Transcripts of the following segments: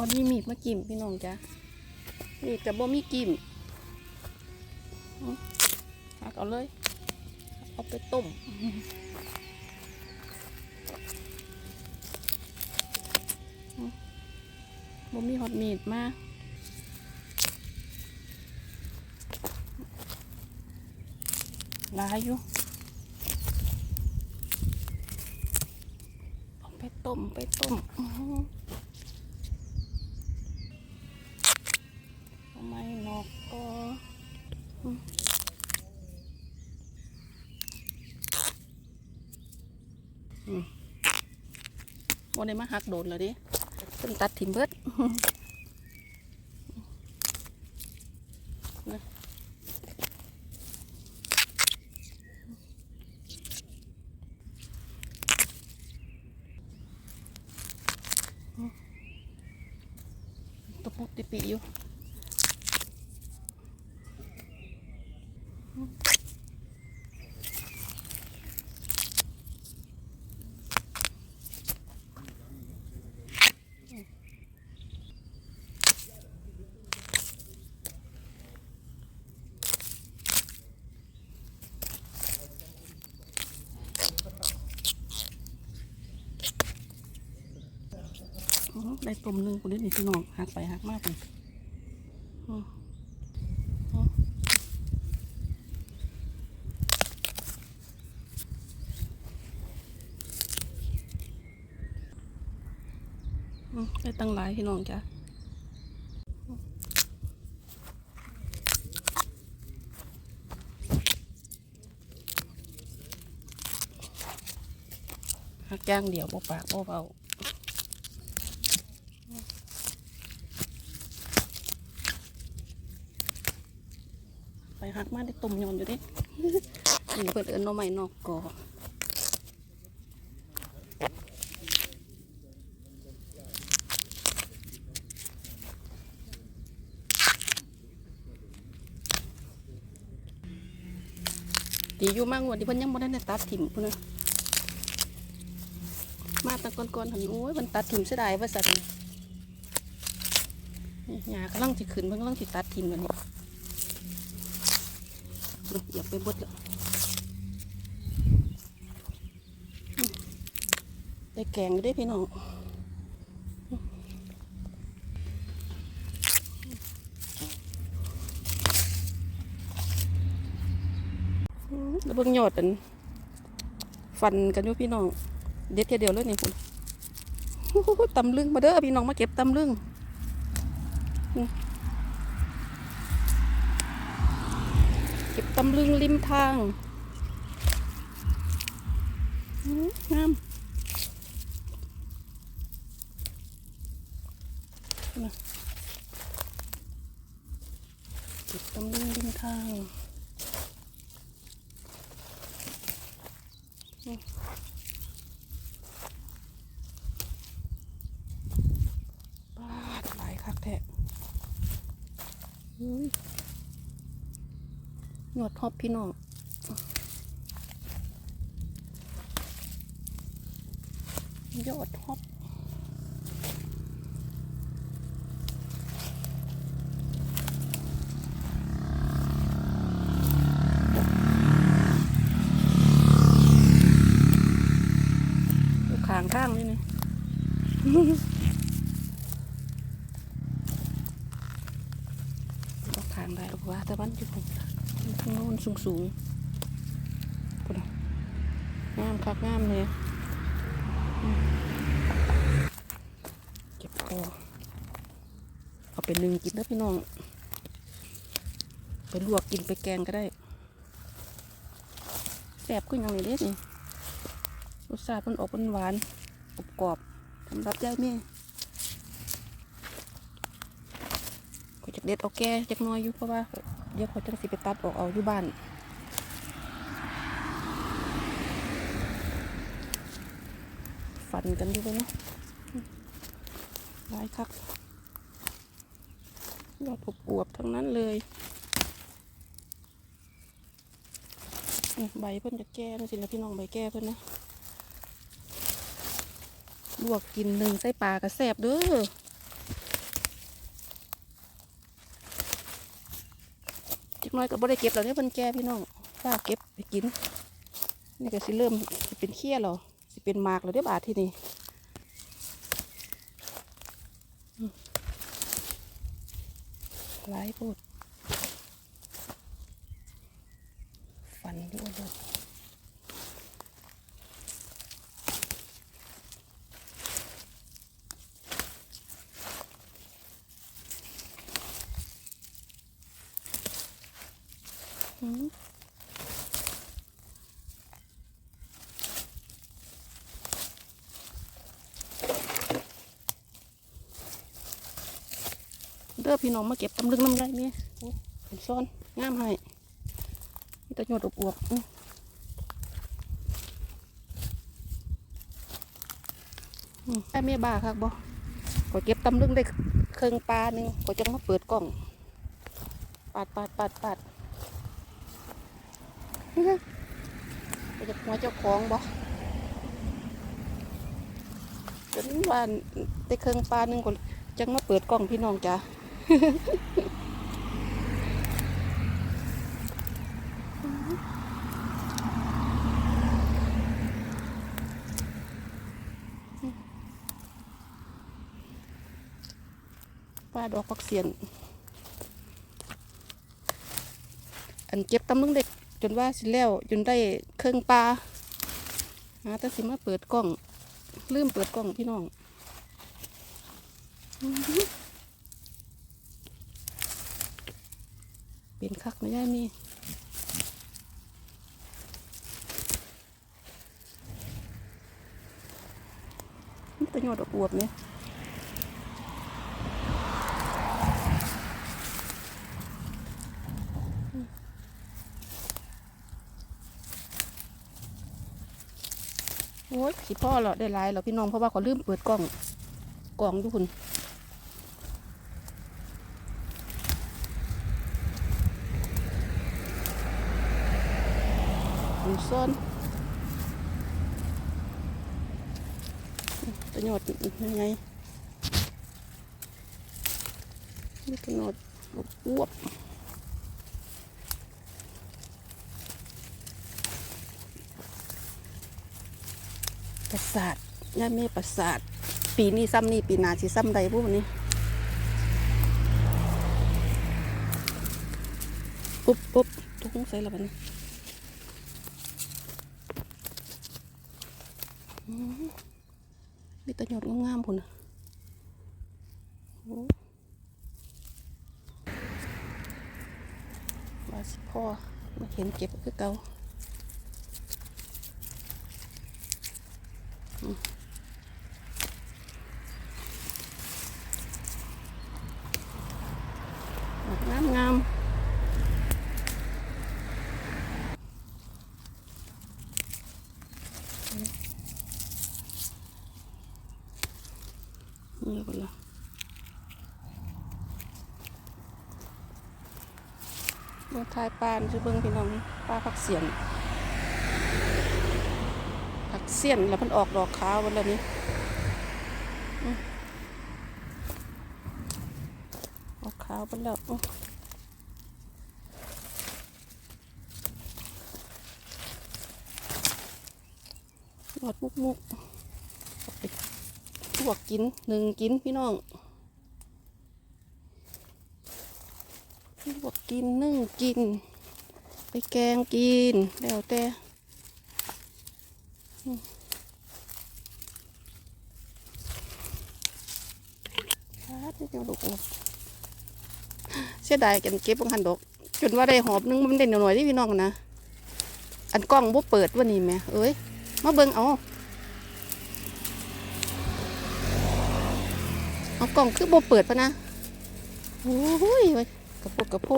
อมีมีดมากิมพี่น้องจ้ะมีดกับบ่มีกิมหักเอาเลย เอาไปต้มบ่มีฮอตมีดมาลายอยู่เอาไปต้ม ไปต้ม อื้อหือทำไมนกก็อืมอืมวันนี้มาหักโดนเลยดิเพิ่นตัดถิ่มเบิดนะตะปุกติปีอยู่ อื้อ ได้ต้มนึงคนนี้นี่พี่น้องหักไปหักมากเลยได้ตั้งหลายพี่น้องจ้ะหักย่างเดียวบ่ปากบ่เบา ไปหักมาได้ตุ่มยอนอยู่ดินี่เปิดเอินน้อใหม่นอกกอดีอยู่มากว่าที่เพิ่นยังบ่ได้ตัดถิ่มพุ่นนะมาตะก่อนๆหันโอ้ยมันตัดถิ่มเสียดายว่าสัตว์นี่นี่หญ้ากำลังสิขึ้นเพิ่นกำลังสิตัดถิ่มกันนี่ อย่าไปบดลยได้แกงอยู่ได้พี่น้องแล้วเบิ่งยอดอันฟันกันอยู่พี่น้อง เด็ดเทียเดียวเลยนี่คุณตำลึงมาเด้อพี่น้องมาเก็บตำลึง เก็บ ตำลึงริมทางงามจุดตำลึงริมทางอืมปาดหลายคักแท้อุ้ย ยอดท็อปพี่น้องยอดท็อปอยู่ข้างข้างนี่นี่ ก็ข้างได้หรอกว่าแต่มันอยู่ผม ข้างโน้น สูงสูงๆงามคักงามเลยเก็บพอเอาไปนึ่งกินนะพี่น้อง ไปลวกกินไปแกงก็ได้แซ่บขึ้นอย่างนี้เด็ดนี่รสชาติมันออกเป็นหวานอบกรอบสำหรับยายแม่ก็จะเด็ดเอาแก่จักน้อยอยู่เพราะว่า ดี๋ยวขาจะสิไปตัดออกเอาอยู่บ้านฟันกันอยู่เลยเนาะหลายคักยอดอวบๆทั้งนั้นเลยใบเพิ่นจะแก่นะสินะพี่น้องใบแก่เพิ่นนะลวกกินหนึ่งใส่ปลากระแสบเด้อ น้อยก็บ่ได้เก็บแล้วเนี่ยเพิ่นแก่พี่น้องฝ้าเก็บไปกิน นี่ก็สิเริ่มสิเป็นเขี้ยหรอสิเป็นหมากแล้วเด้บาดที่นี่อืมหลายพูดฟันด้วย ด้อพี่น้องมาเก็บตำลึงน้ำไรเนี่ยโอ้เป็นซ้อนงามให้มีแตะหยดอวบๆอื้ออืมแต่เมียบ้าครับบ่ก็เก็บตำลึงได้เครื่องปลาหนึ่งก็จังมาเปิดกล่อง ปาดปาดปาดปาดไปจากหัวเจ้าของบ่จนว่าได้เครื่องปลาหนึ่งก็จังมาเปิดกล่องพี่น้องจ้า ปลาดอกผักเสียน อันเก็บตำลึงเด็ก จนว่าสิแล้ว จนได้เครื่องปลาหาแต่สิมาเปิดกล้อง ลืมเปิดกล้องพี่น้องอื้อหือ เป็นคักไม่ได้มีมันประยชน์อวบเนี่ยโอ้ยสิพ่อเหรอได้หลายเหรอพี่น้องเพราะว่าเขาลืมเปิดกล้องกล่องทุกคน คุณซ่อนประโยชน์ยังไงนี่ประโยชน์อ้วบประสาทย่ามีประสาท ปีนี้ซ้ำนี่ปีนาสิซ้ำใดพวกนี้ปุ๊บปุ๊บทุกใส่ละบัดนี้ มมีแตะหยดงามๆพุ่นน่ะโอ้ว่าสิพ่อมาเห็นเก็บคือเก่างามงาม นี่ก็ละเมืองทายปานจะเบิ่งพี่น้องปลาผักเสียนผักเสียนแล้วมันออกดอกขาววันละนี้ออกขาวไปแล้วอื้อหอดมุกมุก วกกินหนึ่งกินพี่น้องลวกกินนึ่งกิน ไปแกงกินแล้วแต่อืมครับนี่จ้าดกอบเสียดายกันเก็บบางหันดอก จนว่าได้หอบหนึงมันได้หน่อยๆที่พี่น้องนะ อันกล้องบ่เปิดวันนี้แหมเอ้ย มาเบิ่งเอา เอากล่องคือโบเปิดปะนะโอ้ยกระโปกกระโพ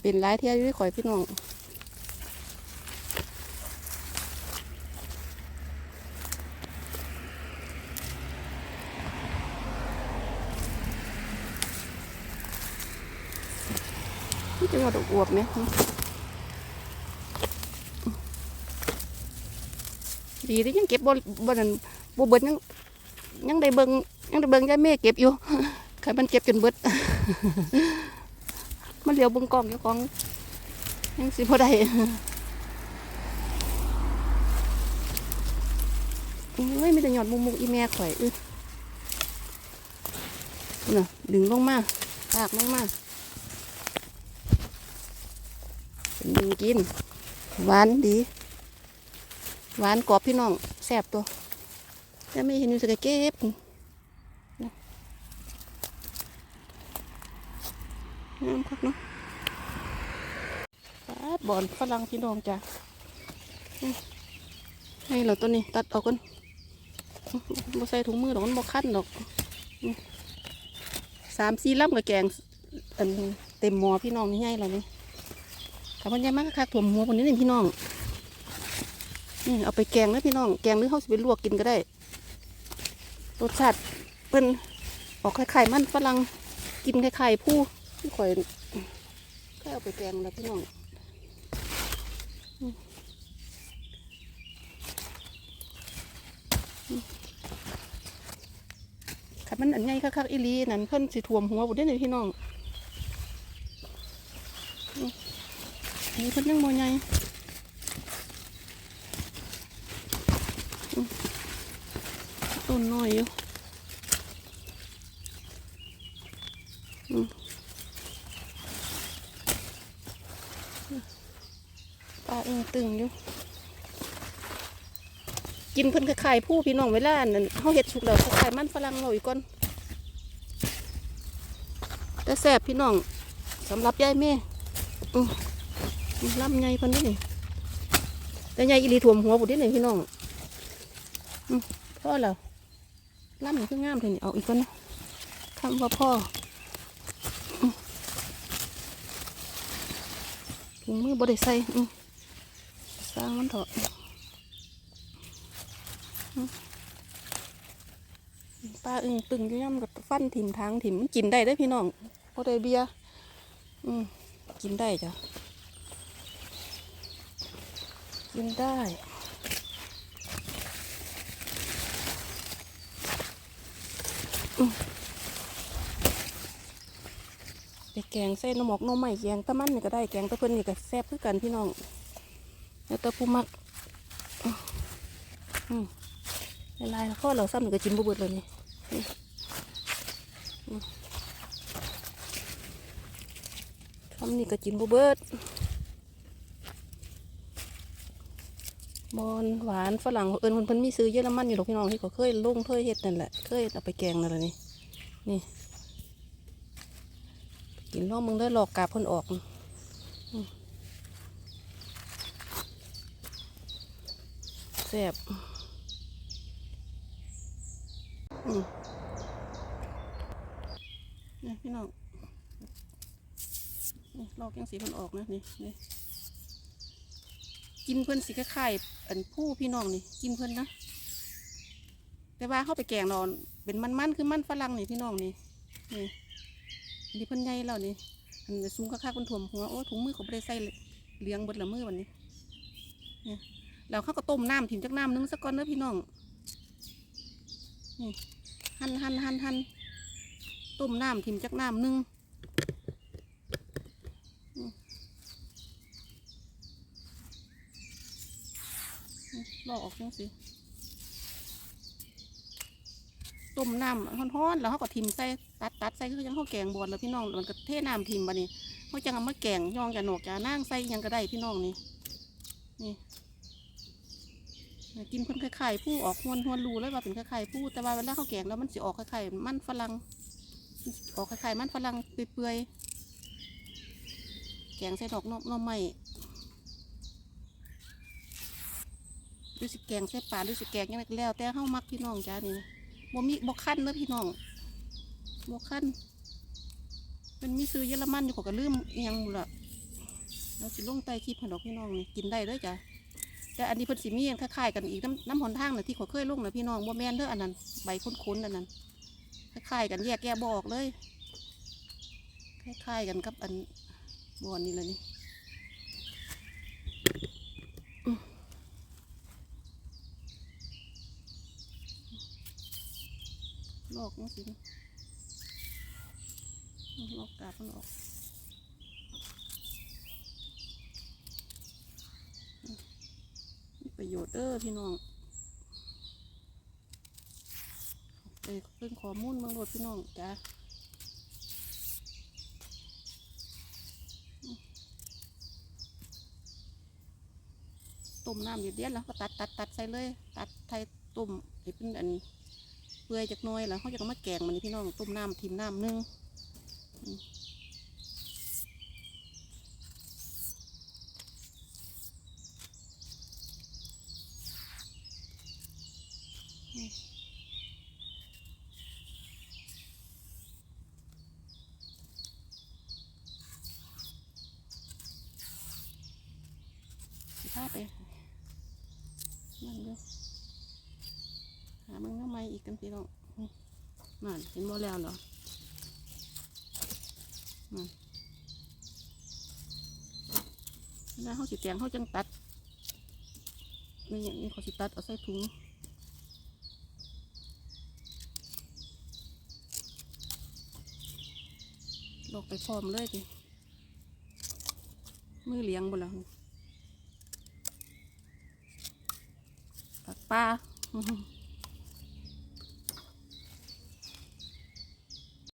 เป็นหลายเที่ยวอยู่ที่ข่อยพี่น้องนี่จะว่าดอกอวบไหม ดีได้ยังเก็บบนบนนั้นบเบิดยังยังได้เบิงยังได้เบิงยายเม่เก็บอยู่ใครมันเก็บจนเบิด มันเหลียวบิงกล้องเจ้าของ ยังสิพอได้โอ้ยมีแต่หยอดมุกมุกอีแม่ข่อยอึน่ะดึงลงมาลากลงมาเป็นดึงกินหวานดี หวานกรอบพี่น้องแซ่บตัวแต่ไม่เห็นอยู่สกเก็บนะงามคักเนาะบอนฝรั่งพี่น้องจ้ะให้เราตัวนี้ตัดออกกันบ่ใส่ถุงมือหรอกมันบ่คั้นหรอกสามสี่ลำกับแกงเต็มหม้อพี่น้องนี่ให้เรานี่ถ้ามันยังมากคักๆถ่วมหัวคนนี้นี่พี่น้อง นี่เอาไปแกงนะพี่น้อง แกงหรือเขาสิไปลวกกินก็ได้ รสชาติเป็นออกคล้ายๆมันฝรั่งกินคล้ายๆผู้ที่ข่อยก็เอาไปแกงแล้วพี่น้องอืมอืมคันมันอันใหญ่คักๆอีลีนั่นเพิ่นสิท่วมหัวบุได้เลยพี่น้องนนี้เพิ่นยังโมใหญ่ ต้นน้อยอยู่ปลาอึงตึงอยู่ กินเพิ่นคล้ายๆผู้พี่น้องเวลานั่นเฮาเฮ็ดสุกแล้วคล้ายๆมันฝรั่งเราอีกก่อนแต่แซ่บพี่น้องสำหรับยายแม่อืมลำใหญ่พิ่นนี่นี่แต่ใหญ่อีหลีถ่วมหัวบุดนี่นี่พี่น้องพ่อแล้ว ล่ำนี่คืองามเลยนี่เอาอีกก่อนนะคำว่าพ่อถุงมือบริใส่สร้างมันเถอะปลาอึ่งตึงอยู่ย่ำกับฟันถิ่มทางถิ่มกินได้ได้พี่น้องพอได้เบียอืมกินได้จ้ะกินได้ แกงใส่น้ำหมอกน้ำใหม่แกงตะมันนี่ก็ได้แกงตะเพิ่นนี่ก็แซ่บคือกันพี่น้องแล้วตะผู้มักอืมลายๆแล้วก็เราซ้ำนี่ก็จิ้มบุบดเลยนี่นี่อืมซ้ำนี่ก็จิ้มบุเบิดบอนหวานฝรั่งเอิญคนเพิ่นมีซื้อเยอรมันอยู่หรอกพี่น้องที่เขาเคยลงเคยเฮ็ดนั่นแหละเคยเอาไปแกงนั่นแหละนี่นี่ ล่องมึงได้หลอกกาพ่นออกแซ่บอืมนี่พี่น้องนี่ลอกยังสีพ่นออกนะนี่นี่กินเพิ่อนสีคล้ายๆอันผู้พี่น้องนี่ กินเพิ่อนนะแต่ว่าเข้าไปแกงนอนเป็นมันๆคือมันฝรั่งนี่พี่น้องนี่นี่ นนี้เพิ่นใหญ่แล้วนี่อันนี้สูงค่าๆคนถ่วมหัวโอ้ถุงมือเขาไม่ได้ใส่เลี้ยงเบดละมือวันนี้เนี่ยแล้วเขาก็ต้มน้ำถิ่มจากน้ำนึงสักก้อนเด้อพี่น้องนี่หั่นหั่นหั่นหั่นต้มน้ำถิ่มจากน้ำนึงลอกออกจังสิ ต้มน้ำร้อนๆแล้วเขาก็ทิมใส่ตัดตัดใส่คือยังเขาแกงบวชแล้วพี่น้องมันก็เทน้ำทิมบะนี่เขาจังเอามาแกงย่องจะหนกจะนั่งใส่ยังก็ได้พี่น้องนี่นี่กินเพิ่นคล้ายๆผู้ออกหวนหวนรูเลยว่าเป็นคล้ายๆผู้แต่ว่าเวลาเขาแกงแล้วมันสิออกคล้ายๆมันฝรั่งออกคล้ายๆมันฝรั่งเปื่อยๆแกงใส่ดอกนกนอไม้ดูสิแกงใส่ปลาดูสิแกงยังไงก็แล้วแต่เขามักพี่น้องจ้านี่ บ่มีบ่คันเด้อพี่น้องบ่คันมันมีซื้อเยอรมันอยู่ขอยก็ลืมอิหยังหมดละเราสิลงใต้คลิปให้ดอกพี่น้องนี่กินได้เด้อจ้ะแต่อันนี้เพิ่นสิมีนคล้ายๆกันอีกน้ำน้ำหอนทางน่ะที่ขาเคยลงน่ะพี่น้องบ่แม่นเด้ออันนั้นใบคุ้นๆอันนั้นคล้ายๆกันแยกแยะบออกเลยคล้ายๆกันกับอันบอนนี่แหละนี่ จังสิลอกกาบมันออกมีประโยชน์เด้อพี่น้องไปเพิ่งขอมูลเมืองโลดพี่น้องจ้าต้มน้ำเย็นๆแล้วก็ตัดตัดตัดใส่เลย ตัดไทยต้มให้เป็นอัน เปื่อยจากน้อยแล้วเขาจะเอามาแกงมันนี่พี่น้องต้มน้ำทิมน้ำหนึ่งอืมอืมสิพาไปนั่นเด้อหามึงทำไมอีกกันพี่น้องอืมนั่นเห็น บ่แล้วเหรอนั่นแล้วเขาสิแกงเขาจังตัดนี่อย่างนี้เขาสิตัดเอาใส่ถุงลอกไปพร้อมเลยดิมือเลี้ยงบ่แล้วผักปลา